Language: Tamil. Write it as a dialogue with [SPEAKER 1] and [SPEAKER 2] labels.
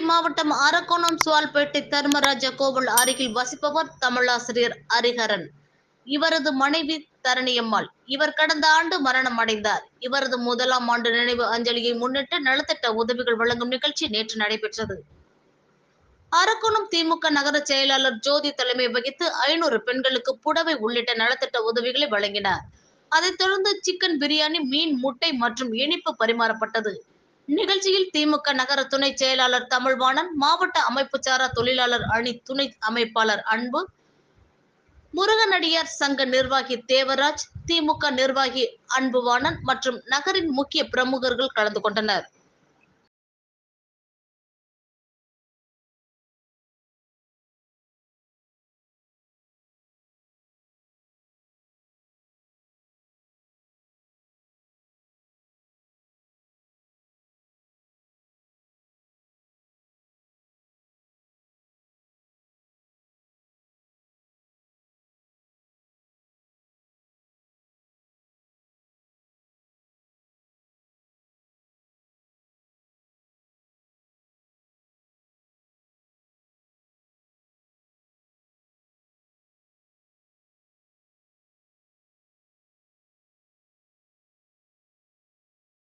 [SPEAKER 1] மாவட்டம் அரக்கோணம் சுவால்பேட்டை தர்மராஜா கோவில் அருகில் வசிப்பவர் தமிழாசிரியர் ஹரிஹரன் இவரது மனைவி தரணியம்மாள். இவர் கடந்த ஆண்டு மரணம் அடைந்தார். இவரது முதலாம் ஆண்டு நினைவு அஞ்சலியை முன்னிட்டு நலத்திட்ட உதவிகள் வழங்கும் நிகழ்ச்சி நேற்று நடைபெற்றது. அரக்கோணம் திமுக நகர செயலாளர் ஜோதி தலைமை வகித்து ஐநூறு பெண்களுக்கு புடவை உள்ளிட்ட நலத்திட்ட உதவிகளை வழங்கினார். அதைத் தொடர்ந்து சிக்கன் பிரியாணி மீன் முட்டை மற்றும் இனிப்பு பரிமாறப்பட்டது. நிகழ்ச்சியில் திமுக நகர துணை செயலாளர் தமிழ்வாணன் மாவட்ட அமைப்புச்சாரா தொழிலாளர் அணி துணை அமைப்பாளர் அன்பு முருகனடியார் சங்க நிர்வாகி தேவராஜ் திமுக நிர்வாகி அன்புவாணன் மற்றும் நகரின் முக்கிய பிரமுகர்கள் கலந்து கொண்டனர்.